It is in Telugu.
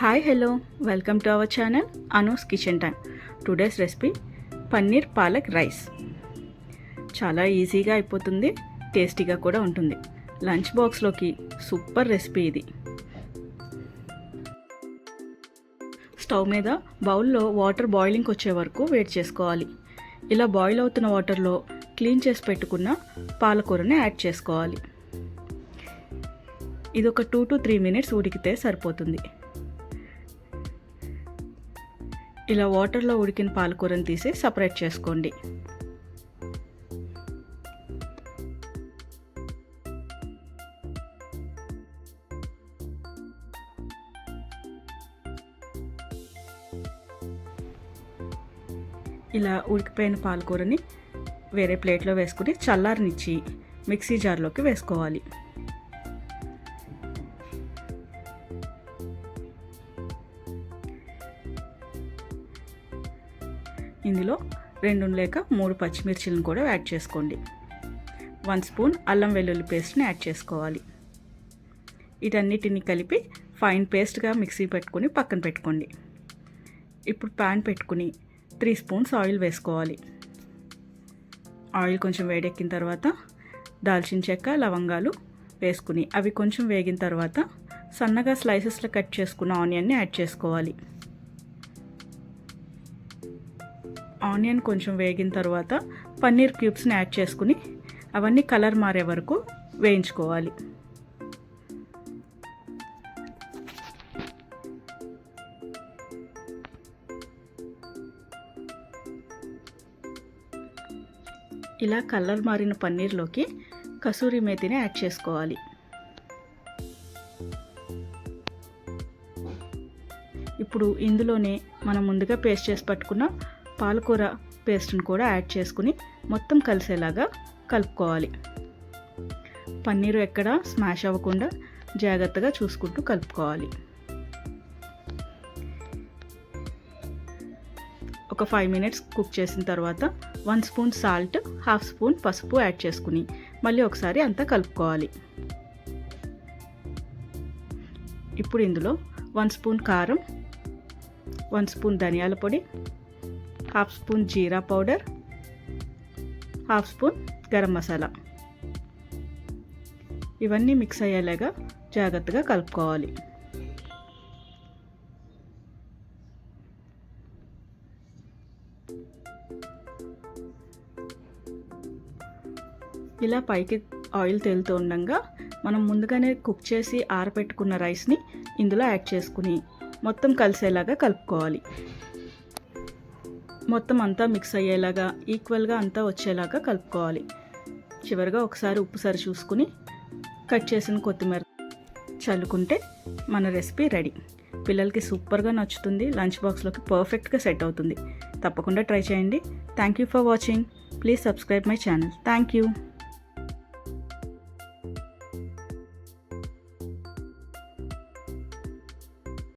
Hi hello welcome to our channel Anu's kitchen time today's recipe paneer palak rice చాలా ఈజీగా అయిపోతుంది టేస్టీగా కూడా ఉంటుంది. లంచ్ బాక్స్లోకి సూపర్ రెసిపీ ఇది. స్టవ్ మీద బౌల్లో వాటర్ బాయిలింగ్కి వచ్చే వరకు వెయిట్ చేసుకోవాలి. ఇలా బాయిల్ అవుతున్న వాటర్లో క్లీన్ చేసి పెట్టుకున్న పాలకూరని యాడ్ చేసుకోవాలి. ఇది ఒక టూ టు త్రీ మినిట్స్ ఉడికితే సరిపోతుంది. ఇలా వాటర్లో ఉడికిన పాలకూరని తీసి సపరేట్ చేసుకోండి. ఇలా ఉడికిపోయిన పాలకూరని వేరే ప్లేట్లో వేసుకుని చల్లారనిచ్చి మిక్సీ జార్లోకి వేసుకోవాలి. ఇందులో రెండు లేక మూడు పచ్చిమిర్చిలను కూడా యాడ్ చేసుకోండి. వన్ స్పూన్ అల్లం వెల్లుల్లి పేస్ట్ని యాడ్ చేసుకోవాలి. వీటన్నిటిని కలిపి ఫైన్ పేస్ట్గా మిక్సీ పెట్టుకుని పక్కన పెట్టుకోండి. ఇప్పుడు ప్యాన్ పెట్టుకుని త్రీ స్పూన్స్ ఆయిల్ వేసుకోవాలి. ఆయిల్ కొంచెం వేడెక్కిన తర్వాత దాల్చిన చెక్క లవంగాలు వేసుకుని అవి కొంచెం వేగిన తర్వాత సన్నగా స్లైసెస్లో కట్ చేసుకున్న ఆనియన్ని యాడ్ చేసుకోవాలి. ఆనియన్ కొంచెం వేగిన తర్వాత పన్నీర్ క్యూబ్స్ని యాడ్ చేసుకుని అవన్నీ కలర్ మారే వరకు వేయించుకోవాలి. ఇలా కలర్ మారిన పన్నీర్లోకి కసూరి మేతిని యాడ్ చేసుకోవాలి. ఇప్పుడు ఇందులోనే మనం ముందుగా పేస్ట్ చేసి పట్టుకున్న పాలకూర పేస్ట్ని కూడా యాడ్ చేసుకుని మొత్తం కలిసేలాగా కలుపుకోవాలి. పన్నీరు ఎక్కడ స్మాష్ అవ్వకుండా జాగ్రత్తగా చూసుకుంటూ కలుపుకోవాలి. ఒక ఫైవ్ మినిట్స్ కుక్ చేసిన తర్వాత one spoon salt half spoon పసుపు యాడ్ చేసుకుని మళ్ళీ ఒకసారి అంతా కలుపుకోవాలి. ఇప్పుడు ఇందులో వన్ స్పూన్ కారం వన్ స్పూన్ ధనియాల పొడి half spoon jeera powder half spoon garam masala. ఇవన్నీ మిక్స్ అయ్యేలాగా జాగ్రత్తగా కలుపుకోవాలి. ఇలా పైకి ఆయిల్ తేలుతూ ఉండగా మనం ముందుగానే కుక్ చేసి ఆరబెట్టుకున్న రైస్ని ఇందులో యాడ్ చేసుకుని మొత్తం కలిసేలాగా కలుపుకోవాలి. మొత్తం అంతా మిక్స్ అయ్యేలాగా ఈక్వల్గా అంతా వచ్చేలాగా కలుపుకోవాలి. చివరిగా ఒకసారి ఉప్పు సరి చూసుకుని కట్ చేసిన కొత్తిమీర చల్లుకుంటే మన రెసిపీ రెడీ పిల్లలకి సూపర్గా నచ్చుతుంది లంచ్ బాక్స్లోకి పర్ఫెక్ట్గా సెట్ అవుతుంది. తప్పకుండా ట్రై చేయండి. Thank you for watching please subscribe my channel thank you